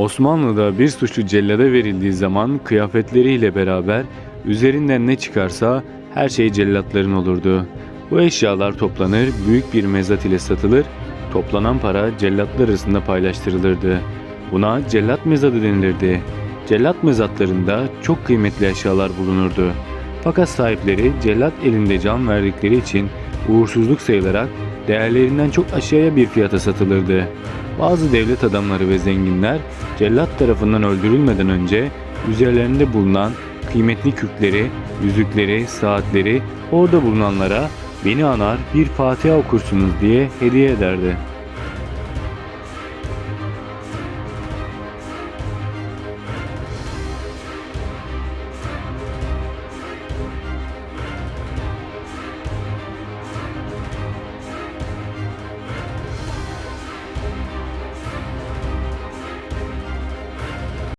Osmanlı'da bir suçlu cellada verildiği zaman kıyafetleriyle beraber üzerinden ne çıkarsa her şey cellatların olurdu. Bu eşyalar toplanır, büyük bir mezat ile satılır, toplanan para cellatlar arasında paylaştırılırdı. Buna cellat mezadı denilirdi. Cellat mezatlarında çok kıymetli eşyalar bulunurdu. Fakat sahipleri cellat elinde can verdikleri için uğursuzluk sayılarak değerlerinden çok aşağıya bir fiyata satılırdı. Bazı devlet adamları ve zenginler cellat tarafından öldürülmeden önce üzerlerinde bulunan kıymetli kürkleri, yüzükleri, saatleri orada bulunanlara beni anar bir Fatiha okursunuz diye hediye ederdi.